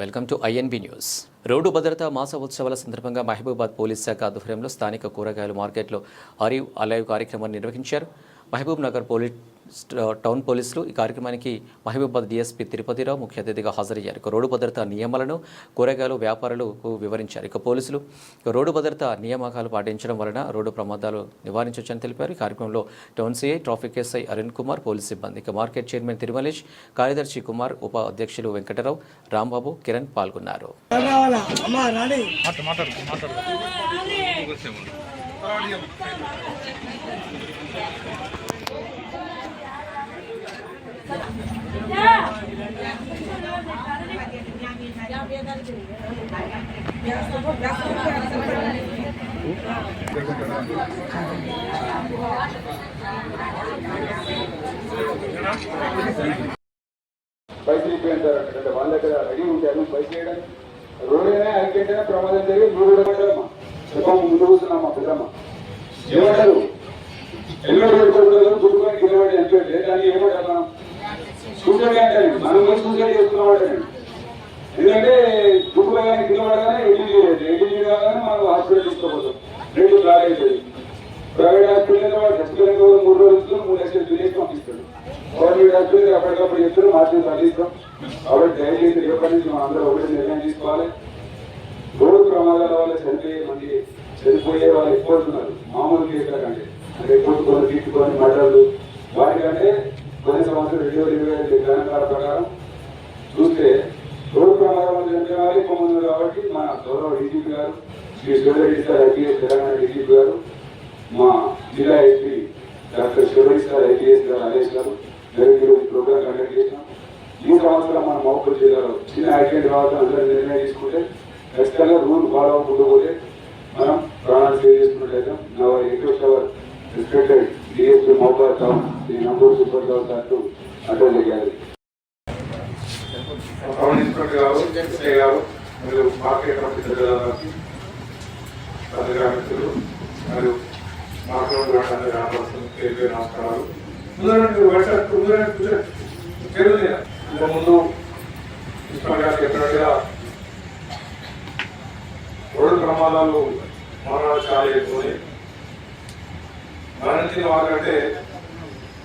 Welcome to INB news. Road భద్రతా మాస ఉత్సవాల సందర్భంగా మహబూబాద్ పోలీస్ శాఖ ఆధ్వర్యంలో స్థానిక కూరగాయల మార్కెట్లో అరీవ్ అలైవ్ కార్యక్రమాన్ని నిర్వహించారు. మహబూబ్ నగర్ పోలీస్ టౌన్ పోలీసులు ఈ కార్యక్రమానికి మహబూబాబాద్ డీఎస్పీ తిరుపతిరావు ముఖ్య అతిథిగా హాజరయ్యారు. ఇక రోడ్డు భద్రతా నియమాలను కూరగాయలు వ్యాపారులకు వివరించారు. ఇక పోలీసులు రోడ్డు భద్రతా నియామకాలు పాటించడం వలన రోడ్డు ప్రమాదాలు నివారించవచ్చని తెలిపారు. ఈ కార్యక్రమంలో town CI traffic SI Arun Kumar police సిబ్బంది. ఇక మార్కెట్ చైర్మన్ తిరుమలేష్ కార్యదర్శి కుమార్ ఉప అధ్యక్షులు వెంకటరావు రాంబాబు కిరణ్ పాల్గొన్నారు. పైకి రాని పైసలు వాళ్ళ దగ్గర రెడీ ఉంటారు. పైకి వేయడానికి రోడ్ అయినా ప్రమాదం జరిగి మూడు కూడా పడ్డారమ్మా చెప్పమ్మ ముందు కూర్చున్నామ్మా పెద్దమ్మ. ఏమంటారు? హెల్మెట్ పెట్టుకోవడం గుర్తుకొని కింద పడి ఏమంటారు సూసైడ్ అంటారు. మనం కూడా సూసైడ్ చేసుకున్నవాడే ఎందుకంటే గుర్తులో కానీ కింద పడగానే ఎడ్యూల్ చేయలేదు ఎడ్యూల్ కాగానే మనం హాస్పిటల్ తీసుకోపోతాం రెండు బ్లాక్ అవుతుంది ప్రైవేట్ హాస్పిటల్ వాడు చచ్చిపోయిన మూడు రోజులు మూడు లక్షలు బిల్ చేసి పంపిస్తాడు. గవర్నమెంట్ హాస్పిటల్ అప్పటికప్పుడు చెప్తారు మార్చి తగ్గిస్తాం. కాబట్టి దయచేసి రేపటి నుంచి మనం అందరూ ఒకటి నిర్ణయం తీసుకోవాలి. రోడ్డు ప్రమాదాల వల్ల చనిపోయే మంది చనిపోయే వాళ్ళు ఎక్కువ ఉన్నారు. మామూలు కేసుల కంటే. అంటే కొట్టుకొని తీసుకొని మడ్డలు వాటికంటే కొన్ని సంవత్సరం రెండు వేల ఇరవై ఐదు గణాంకాల ప్రకారం. చూస్తే రోడ్డు ప్రమాదం వల్ల చనిపోయే ఎక్కువ మంది కాబట్టి మా గౌరవ డీజీపీ గారు Shri Shivareddy sir IPS Telangana DGP గారు మా జిల్లా SP doctor Shivareddy sir IPS గారు హరీష్ గారు డైరెక్ట్ ఈరోజు ప్రోగ్రామ్ కండక్ట్ చేసినాం. ఈ సంవత్సరం మన మహబూబ్ జిల్లాలో చిన్న యాక్సిడెంట్ తర్వాత అందరూ నిర్ణయం తీసుకుంటే ఖచ్చితంగా రూల్ ఫాలో అవ్వకుండా పోతే మనం ప్రాణాలు సేవ్ చేసుకున్నట్లయితే నా eight our respected DSP Mahabub town Shri Namburu super town అయ్యారు. ఇన్స్పెక్టర్ గారు గారు మరియు మార్కెట్ కమిటీ మరియు మార్కెట్ అందరి నమస్కారాలు. ముందు. ఇన్స్పెక్టర్ గారు చెప్పినట్టుగా రోడ్డు ప్రమాదాలు మరణాలు చాలా ఎక్కువ మరణించిన వాళ్ళంటే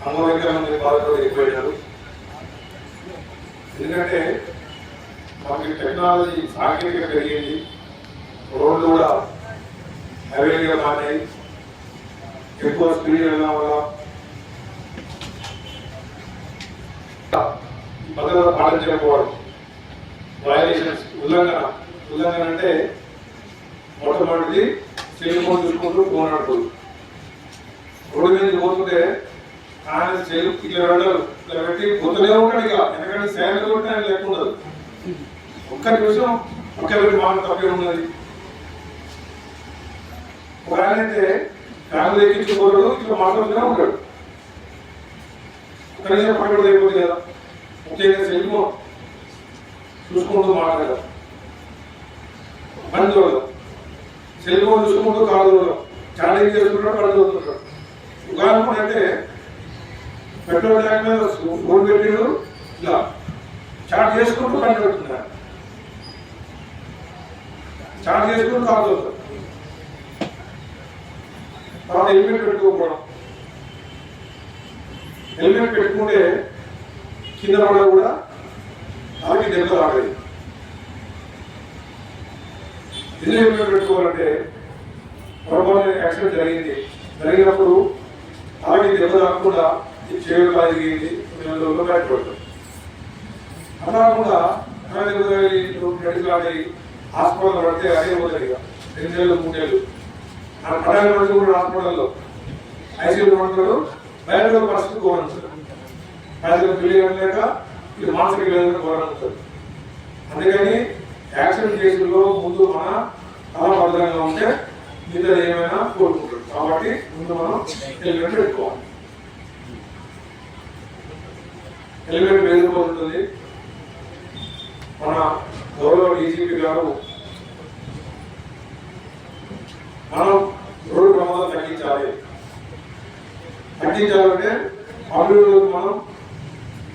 అంగవైకల్యం మంది బాధపడి ఎక్కువైనారు. ఎందుకంటే మనకి టెక్నాలజీ సాంకేతిక పెరిగింది. రోడ్లు కూడా హైవేలుగా మారాయి. ఎక్కువ స్పీడ్ వెళ్ళడం వల్ల భద్రత పాటించకపోవడం. వయలేషన్స్ ఉల్లంఘన. ఉల్లంఘన అంటే మొట్టమొదటిది సెల్ ఫోన్ చూసుకుంటూ ఫోన్ ఆడుకోదు రోడ్డు మీద పోతుంటే ఆయన చేలు ఇట్లా వెళ్ళారు ఇట్లా పెట్టి పోతూనే ఉంటాడు ఇక. ఎందుకంటే సేవలు కొట్టి ఆయన లేకుండా ఒక్క నిమిషం ఒక్కరికి మాట తప్పే ఉన్నది. ఒక ఆయన అయితే ఫ్యామిలీ ఎక్కించుకోడు ఇట్లా మాట్లాడుతూనే ఉంటాడు. ఒక నిమిషం పక్కన అయిపోతుంది కదా. ముఖ్యంగా సెల్ చూసుకుంటూ మాట్లాడారు పని చూడదు సెల్ఫోన్ చూసుకుంటూ కాదు చూడదు ఛాలెంజ్ చేసుకుంటాడు పని చూస్తుంటాడు. ఉదాహరణ అంటే పెట్రోల్ ట్యాంక్ మీద ఫోన్ పెట్టిండు ఇలా చార్జ్ చేసుకుంటూ పని పెడుతున్నారు చార్జ్ చేసుకుంటూ కాదు చదువుతాడు తర్వాత హెల్మెట్ పెట్టుకోకపోవడం హెల్మెట్ పెట్టుకుంటే కింద పడ కూడా అలాగే దెబ్బ రాలేదు ఎందుకు హెల్మెట్ పెట్టుకోవాలంటే పొరపాటు యాక్సిడెంట్ జరిగింది. జరిగినప్పుడు అలాగే దెబ్బ రాకుండా ఈ చేడు కలిగింది రోజుల్లో బయటపడతాం అలా కూడా మెడికల్ ఆడి హాస్పిటల్ పడితే అదే పోతుంది ఇక. రెండు నెలలు మూడు నెలలు. ఆ పడాలి పడితే కూడా హాస్పిటల్లో. ఐసీయూలో పడతాడు బయట పరిస్థితి గౌరవించారు యాక్సిడెంట్ పెళ్ళి లేక ఇది మానసిక వేదన గౌరవించారు అందుకని యాక్సిడెంట్ కేసుల్లో ముందు మన చాలా భద్రంగా ఉంటే మిగతా ఏమైనా కోరుకుంటారు. కాబట్టి ముందు మనం హెల్మెట్ పెట్టుకోవాలి. హెల్మెట్ వేసుకోవాల్సింది మన గౌరవ డీజీపీ గారు మనం రోడ్డు ప్రమాదం తగ్గించాలి. తగ్గించాలంటే పబ్లిక్ మనం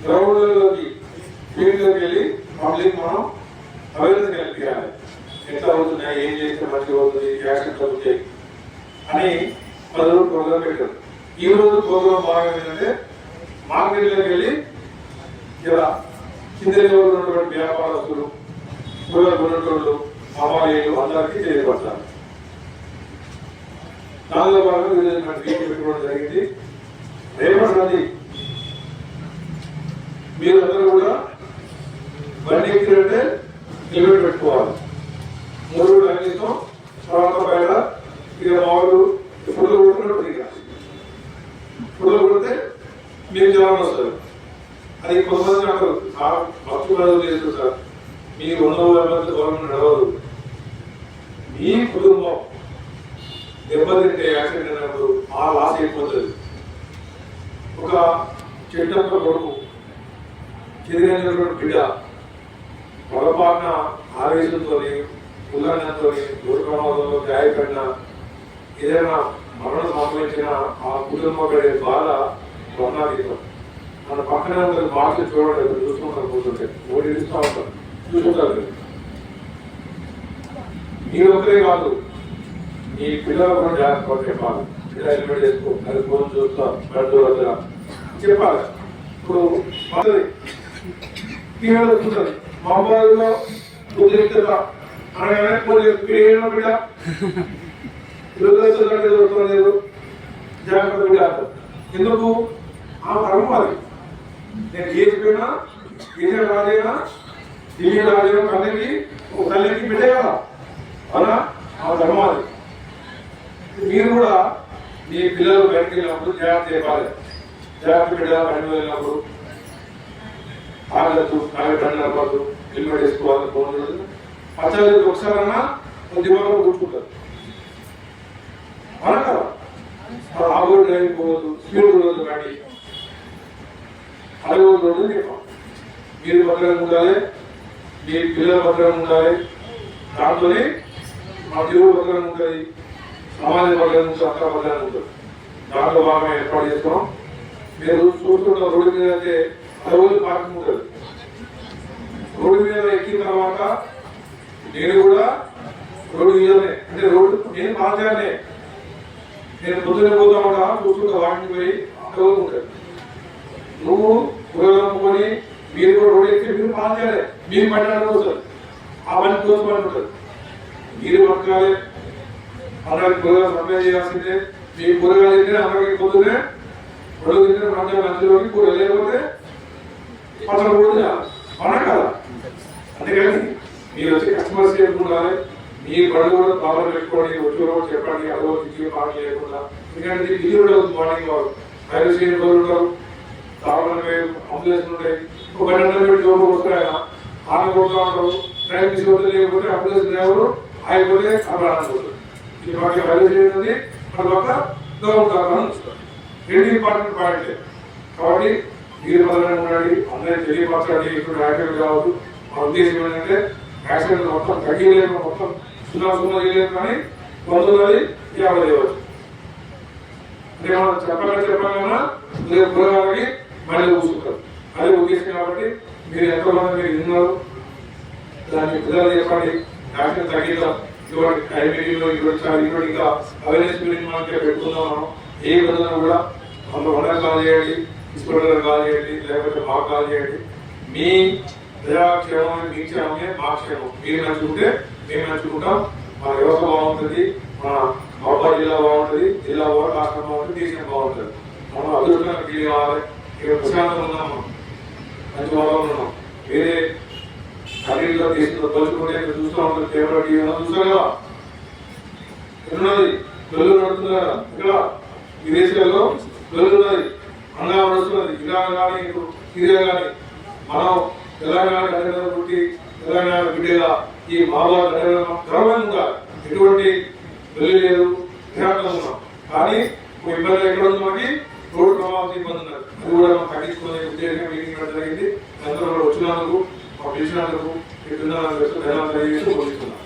గ్రౌండ్లోకి ఫీల్డ్లోకి వెళ్ళి పబ్లిక్ మనం అవేర్నెస్ కల్పించాలి ఎట్లా అవుతున్నాయి ఏం చేస్తే మంచిగా అవుతుంది యాక్సిడెంట్ అవుతాయి అని పది రోజులు ప్రోగ్రామ్ పెట్టారు. ఈ రోజు ప్రోగ్రామ్ బాగా ఏంటంటే మార్కెట్లోకి వెళ్ళి ఇలా కింద ఉన్నటువంటి వ్యాపారస్తులు కూరగాయలు కొనేటోళ్ళు అమ్మాయిలు అందరికీ తెలియపడతారు దానిలో భాగంగా ఈరోజు మన వీడియో పెట్టుకోవడం జరిగింది. రేపటి నది మీరు అందరూ కూడా బండి ఎక్కినట్టే హెల్మెట్ పెట్టుకోవాలి. మూడు కనీసం తర్వాత బయట ఇక మామూలు ఇప్పుడు కొడుతున్నట్టు ఇక ఇప్పుడు కొడితే మీరు జ్వరం వస్తారు అది కొంతమంది అంటారు ఆ భక్తు బదులు చేస్తారు సార్? మీరు రెండవ వాళ్ళంతా గవర్నమెంట్ నడవదు. మీ కుటుంబం దెబ్బతింటే యాక్సిడెంట్ అయినప్పుడు ఆ లాస్ అయిపోతుంది. ఒక చెట్టంత కొడుకు చెదిరినటువంటి బిడ్డ పొరపాటున ఆవేశంతో ఉల్లంఘనతో దూర ప్రమాదంలో గాయపడిన ఏదైనా మరణం సంభవించిన ఆ కుటుంబం పడే బాధ వర్ణాతీతం. మన పక్కన ఉన్న మార్చి చూడండి చూసుకుంటారు కూర్చుంటే ఓడి ఇస్తా ఉంటారు. చూసుకుంటారు మీరు. మీరు ఒకరే కాదు ఈ పిల్లలు కూడా జాగ్రత్త చెప్పాలి పిల్లలు హెల్మెట్ చేసుకో. అది ఫోన్ చూస్తా గడ్డు వద్ద చెప్పాలి. ఇప్పుడు మొదటి పిల్లలు వస్తుంటారు మా అబ్బాయిలో కుదిరిస్తుందా అనగానే పిల్లలు బిడ్డ జాగ్రత్త బిడ్డ ఎందుకు? ఆ కర్మ అది నేను ఏ చెప్పినా ఏదైనా రాజైనా? ఢిల్లీ రాజైనా? తల్లికి ఒక తల్లికి బిడ్డే కదా. అలా ఆ ధర్మం అది మీరు కూడా మీ పిల్లలు బయటకు వెళ్ళినప్పుడు జాగ్రత్త చెప్పాలి జాగ్రత్త బిడ్డ బయటకు వెళ్ళినప్పుడు. ఆగద్దు ఆగే బండి నడపద్దు హెల్మెట్ వేసుకోవాలి ఫోన్ పచ్చడి ఒకసారన్నా దిమాగంలో కూర్చుంటారు అవునా కదా ఆగోడు డ్రైవింగ్ పోవద్దు స్పీడ్ పోవద్దు గాడి అడగదు రోడ్డు చెప్పాం మీరు భద్రంగా ఉండాలి మీ పిల్లలు భద్రంగా ఉండాలి. దాంట్లోనే మా దేవుడు భద్రంగా ఉంటుంది సమాజం భద్రంగా ఉంటుంది అంతా భద్రంగా ఉంటుంది దాంట్లో బాగా ఏర్పాటు చేసుకున్నాం మీరు చూస్తున్న రోడ్డు మీద అయితే రోజు పార్కింగ్ ఉంటుంది. రోడ్డు మీద ఎక్కిన తర్వాత నేను కూడా రోడ్డు మీదనే అంటే రోడ్డు నేను మాట్లాడలే నేను పొద్దున పోతా ఉంటా చూసుకుంటా వాటికి పోయి రోజు ఉంటాడు నువ్వు కూరగాయలు మీరు కూడా రోడ్డు ఎక్కి మీరు మాట్లాడలే. మీరు పట్టడానికి వస్తుంది ఆ పని కోసం పని ఉంటుంది మీరు బతకాలి అలాగే కూరగాయలు సప్లై చేయాల్సిందే. మీ కూరగాయలు తింటే అలాగే పొద్దునే రోడ్డు తింటే మధ్య మధ్యలోకి కూర లేకపోతే పక్కన కూడా చేయాలి అంతేకాని మీరు వచ్చి కస్టమర్స్ ఉండాలి మీ బడులు కూడా పవర్ పెట్టుకోండి వచ్చి కూడా చెప్పండి అదో ఇచ్చి పాట చేయకుండా. ఎందుకంటే ఇది కూడా మార్నింగ్ వారు వైరస్ చేయని వాళ్ళు ఉంటారు తాగడానికి అంబులెన్స్ ఉంటాయి ఒక రెండు అన్నం పెట్టి జోబు వస్తాయి ఆమె కొడుతూ ఉంటారు. ట్రైన్ తీసుకొస్తే లేకపోతే అంబులెన్స్ డ్రైవరు ఆగిపోతే అక్కడ పోతుంది ఇది మాకు వైరస్ చేయనుంది మన పక్క గవర్నమెంట్ రెండు ఇంపార్టెంట్ పాయింట్ కాబట్టి మీరు మొదలైన ఉండండి. అందరినీ తెలియపరచండి. ఇప్పుడు యాక్టివ్ కావద్దు మా ఉద్దేశం ఏంటంటే యాక్సిడెంట్ మొత్తం తగ్గిలేదు మొత్తం సున్నా సున్నా చేయలేదు కానీ వందలది యాభై చేయవచ్చు అంటే మనం చెప్పాలని చెప్పాలన్నా లేదు కూరగాయలకి మళ్ళీ కూర్చుంటారు అది ఉద్దేశం కాబట్టి మీరు ఎంతమంది మీరు విన్నారు. దానికి పిల్లలు చెప్పండి. యాక్సిడెంట్ తగ్గిద్దాం ఇటువంటి ఐబీలో ఇటువంటి ఇటువంటి ఇంకా అవేర్నెస్ గురించి మనం పెట్టుకుందాం మనం ఏ విధంగా కూడా కొంత వందలు కాల్ చేయండి ఇస్కూటర్ కాల్ చేయండి లేకపోతే మాకు కాల్ చేయండి. మీ ప్రజాక్షేమం మీ క్షేమమే మా క్షేమం మీరు నచ్చుకుంటే మేము నచ్చుకుంటాం మన వ్యవస్థ బాగుంటుంది మన మహబాద్ జిల్లా బాగుంటుంది జిల్లా కూడా రాష్ట్రం బాగుంటుంది దేశం బాగుంటుంది. మనం అభివృద్ధిగా ఫీల్ కావాలి ఇక్కడ ప్రశాంతంగా ఉన్నాం మనం. మంచి వాతావరణం ఉన్నాం. వేరే ఖరీదులో దేశంలో తలుచుకుంటే చూస్తూ ఉంటుంది కేవలం టీవీలో చూస్తాం కదా? ఉన్నది వెళ్ళు నడుతుంది కదా? ఇక్కడ విదేశాల్లో వెళ్తున్నది అంగా నడుస్తున్నది. ఇలా కానీ ఇప్పుడు ఇదే కానీ. మనం తెలంగాణ గడ్డ పుట్టి తెలంగాణ బిడ్డగా ఈ మాలో క్రమంగా ఎటువంటి వెళ్ళి లేదు విరాటంగా కానీ ఇబ్బంది ఎక్కడ ఉంది మనకి రోడ్డు ప్రమాదం ఇబ్బంది ఉన్నారు అది కూడా మనం తగ్గించుకునే ఉద్దేశంగా మీటింగ్ పెట్టడం జరిగింది. అందరూ కూడా వచ్చినందుకు మా పిలిచినందుకు ధన్యవాదాలు తెలియజేస్తూ పోలీస్తున్నాం